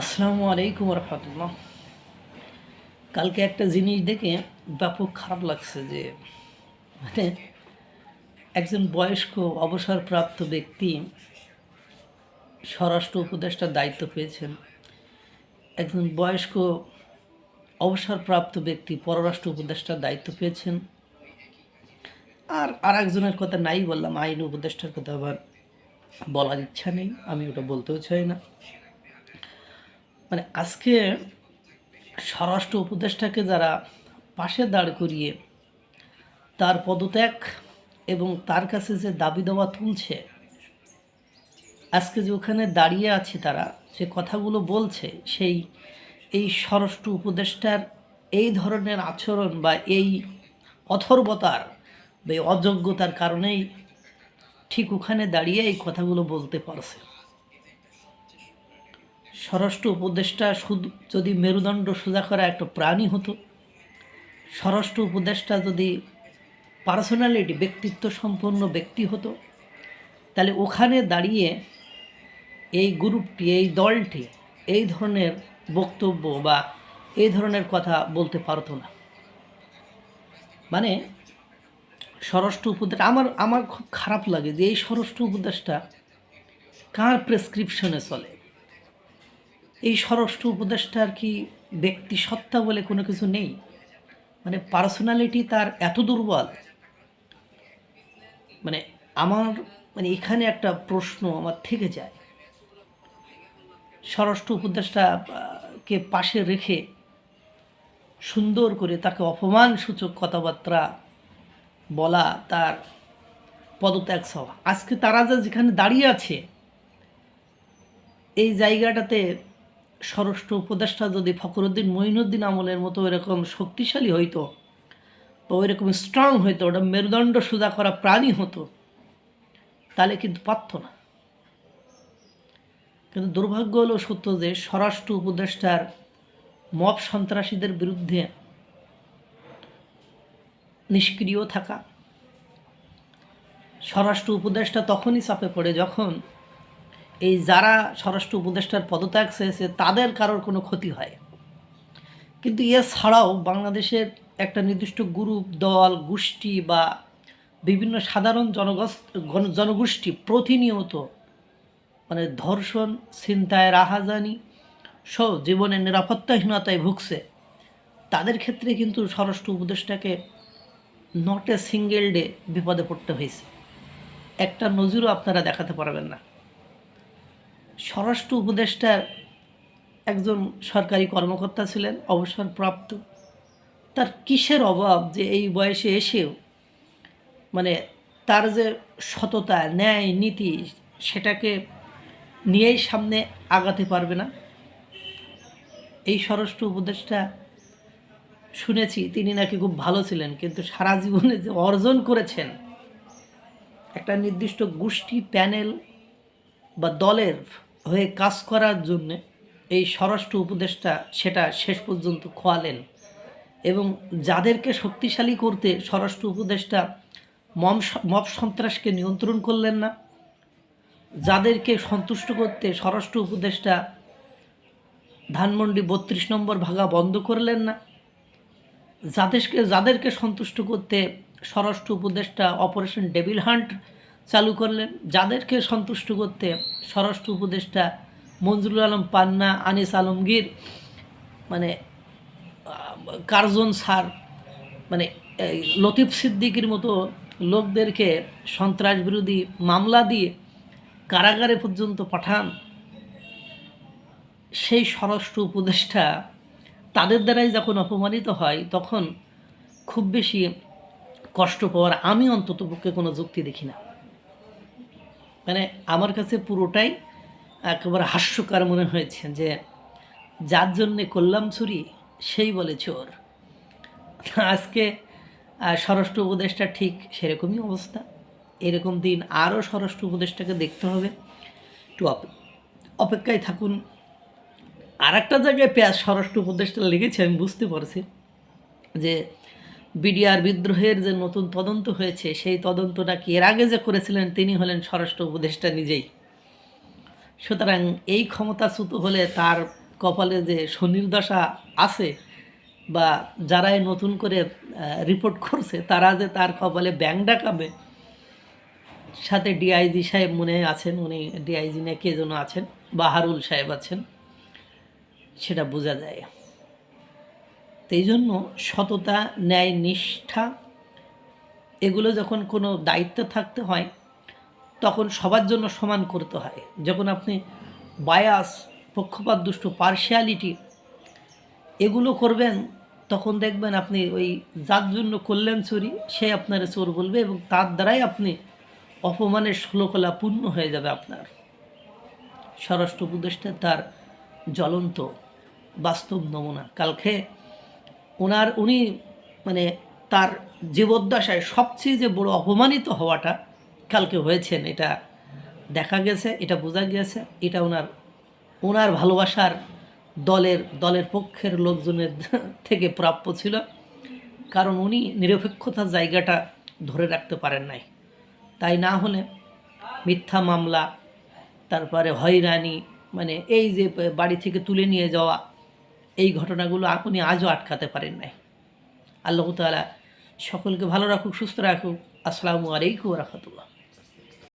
আসসালামু আলাইকুম রহমতুল্লাহ কালকে একটা জিনিস দেখে ব্যাপক খারাপ লাগছে যে মানে একজন বয়স্ক অবসরপ্রাপ্ত ব্যক্তি স্বরাষ্ট্র উপদেষ্টার দায়িত্ব পেয়েছেন। একজন বয়স্ক অবসরপ্রাপ্ত ব্যক্তি পররাষ্ট্র উপদেষ্টার দায়িত্ব পেয়েছেন। আর আর একজনের কথা নাই বললাম, আইন উপদেষ্টার কথা আবার বলার ইচ্ছা নেই, আমি ওটা বলতেও চাই না। মানে আজকে স্বরাষ্ট্র উপদেষ্টাকে যারা পাশে দাঁড় করিয়ে তার পদত্যাগ এবং তার কাছে যে দাবি দেওয়া তুলছে, আজকে যে ওখানে দাঁড়িয়ে আছে তারা, যে কথাগুলো বলছে, সেই এই স্বরাষ্ট্র উপদেষ্টার এই ধরনের আচরণ বা এই অথর্বতার বা অযোগ্যতার কারণেই ঠিক ওখানে দাঁড়িয়ে এই কথাগুলো বলতে পারছে। স্বরাষ্ট্র উপদেষ্টা যদি মেরুদণ্ড সোজা করা একটা প্রাণী হতো, স্বরাষ্ট্র উপদেষ্টা যদি পার্সোনালিটি, ব্যক্তিত্ব সম্পন্ন ব্যক্তি হতো, তাহলে ওখানে দাঁড়িয়ে এই গ্রুপটি, এই দলটি এই ধরনের বক্তব্য বা এই ধরনের কথা বলতে পারতো না। মানে স্বরাষ্ট্র উপদেষ্টা, আমার আমার খুব খারাপ লাগে যে এই স্বরাষ্ট্র উপদেষ্টা কার প্রেসক্রিপশনে চলে? এই স্বরাষ্ট্র উপদেষ্টার কি ব্যক্তি সত্তা বলে কোনো কিছু নেই। মানে পার্সোনালিটি তার এত দুর্বল। মানে আমার মানে এখানে একটা প্রশ্ন আমার থেকে যায়। স্বরাষ্ট্র উপদেষ্টা আহ, কে পাশে রেখে সুন্দর করে তাকে অপমানসূচক কথাবার্তা বলা তার পদত্যাগ সভা আজকে তারা যা যেখানে দাঁড়িয়ে আছে এই জায়গাটাতে স্বরাষ্ট্র উপদেষ্টা যদি ফখরুদ্দিন মঈনুদ্দিন আমলের মতো এরকম শক্তিশালী হইতো বা ওইরকম স্ট্রং হইতো, ওটা মেরুদণ্ড সুদা করা প্রাণী হতো, তাহলে কিন্তু পারত না। কিন্তু দুর্ভাগ্য হলো সত্য যে স্বরাষ্ট্র উপদেষ্টার মব সন্ত্রাসীদের বিরুদ্ধে নিষ্ক্রিয় থাকা। স্বরাষ্ট্র উপদেষ্টা তখনই চাপে পড়ে যখন এই যারা স্বরাষ্ট্র উপদেষ্টার পদত্যাগ চেয়েছে, তাদের কারোর কোনো ক্ষতি হয়। কিন্তু এছাড়াও বাংলাদেশের একটা নির্দিষ্ট গ্রুপ, দল, গোষ্ঠী বা বিভিন্ন সাধারণ জনগোষ্ঠ গণ- জনগোষ্ঠী প্রতিনিয়ত মানে ধর্ষণ ছিনতায় রাহাজানি সহ জীবনের নিরাপত্তাহীনতায় ভুগছে, তাদের ক্ষেত্রে কিন্তু স্বরাষ্ট্র উপদেষ্টাকে নট এ সিঙ্গেল ডে বিপদে পড়তে হয়েছে। একটা নজিরও আপনারা দেখাতে পারবেন না। স্বরাষ্ট্র উপদেষ্টার একজন সরকারি কর্মকর্তা ছিলেন, অবসরপ্রাপ্ত। তার কিসের অভাব যে এই বয়সে এসেও মানে তার যে সততা, ন্যায়, নীতি, সেটাকে নিয়েই সামনে আগাতে পারবে না? এই স্বরাষ্ট্র উপদেষ্টা শুনেছি, তিনি নাকি খুব ভালো ছিলেন, কিন্তু সারা জীবনে যে অর্জন করেছেন, একটা নির্দিষ্ট গোষ্ঠী, প্যানেল বা দলের হয়ে কাজ করার জন্যে এই স্বরাষ্ট্র উপদেষ্টা সেটা শেষ পর্যন্ত খোয়ালেন। এবং যাদেরকে শক্তিশালী করতে স্বরাষ্ট্র উপদেষ্টা মম মব সন্ত্রাসকে নিয়ন্ত্রণ করলেন না, যাদেরকে সন্তুষ্ট করতে স্বরাষ্ট্র উপদেষ্টা ধানমন্ডি বত্রিশ নম্বর ভাগা বন্ধ করলেন না যাদেরকে যাদেরকে সন্তুষ্ট করতে স্বরাষ্ট্র উপদেষ্টা অপারেশন ডেভিল হান্ট চালু করলেন। যাদেরকে সন্তুষ্ট করতে স্বরাষ্ট্র উপদেষ্টা মঞ্জুরুল আলম পান্না, আনিস আলমগীর মানে কার্জন স্যার মানে লতিফ সিদ্দিকির মতো লোকদেরকে সন্ত্রাস বিরোধী মামলা দিয়ে কারাগারে পর্যন্ত পাঠান, সেই স্বরাষ্ট্র উপদেষ্টা তাদের দ্বারাই যখন অপমানিত হয়, তখন খুব বেশি কষ্ট পাওয়ার আমি অন্তত পক্ষে কোনো যুক্তি দেখি না। মানে আমার কাছে পুরোটাই একেবারে হাস্যকর মনে হয়েছে যে, যার জন্যে করলাম চুরি, সেই বলে চোর। আজকে স্বরাষ্ট্র উপদেষ্টা ঠিক সেরকমই অবস্থা। এরকম দিন আরও স্বরাষ্ট্র উপদেষ্টাকে দেখতে হবে। একটু অপে- অপেক্ষায় থাকুন। আর একটা জায়গায় পেঁয়াজ স্বরাষ্ট্র উপদেষ্টা লেগেছে আমি বুঝতে পারছি যে বিডিআর বিদ্রোহের যে নতুন তদন্ত হয়েছে, সেই তদন্ত নাকি এর আগে যে করেছিলেন, তিনি হলেন স্বরাষ্ট্র উপদেষ্টা নিজেই। সুতরাং এই ক্ষমতাচ্যুত হলে তার কপালে যে শনির দশা আছে বা যারাই নতুন করে রিপোর্ট করছে, তারা যে তার কপালে ব্যাং ডাকাবে, সাথে ডিআইজি সাহেব মনে আছেন, উনি ডিআইজি না কে যেন আছেন, বাহারুল সাহেব আছেন, সেটা বোঝা যায়। এই জন্য সততা, ন্যায়, নিষ্ঠা, এগুলো যখন কোনো দায়িত্ব থাকতে হয়, তখন সবার জন্য সমান করতে হয়। যখন আপনি বায়াস পক্ষপাত, দুষ্ট পার্শিয়ালিটি এগুলো করবেন, তখন দেখবেন আপনি ওই যার জন্য করলেন চুরি, সে আপনার চোর বলবে এবং তার দ্বারাই আপনি অপমানের ষোলকলা পূর্ণ হয়ে যাবে আপনার। স্বরাষ্ট্র উপদেষ্টা তার জ্বলন্ত বাস্তব নমুনা। কালকে ওনার, উনি মানে তার জীবদ্দশায় সবচেয়ে যে বড় অপমানিত হওয়াটা কালকে হয়েছেন, এটা দেখা গেছে, এটা বোঝা গিয়েছে এটা ওনার ওনার ভালোবাসার দলের দলের পক্ষের লোকজনের থেকে প্রাপ্য ছিল। কারণ উনি নিরপেক্ষতার জায়গাটা ধরে রাখতে পারেন নাই। তাই না হলে মিথ্যা মামলা, তারপরে হয়রানি মানে এই যে বাড়ি থেকে তুলে নিয়ে যাওয়া এই ঘটনাগুলো আপনি আজও আটকাতে পারেন নাই। আল্লাহ তালা সকলকে ভালো রাখুক, সুস্থ রাখুক। আসসালামু আলাইকুম রহমতুল্লাহ।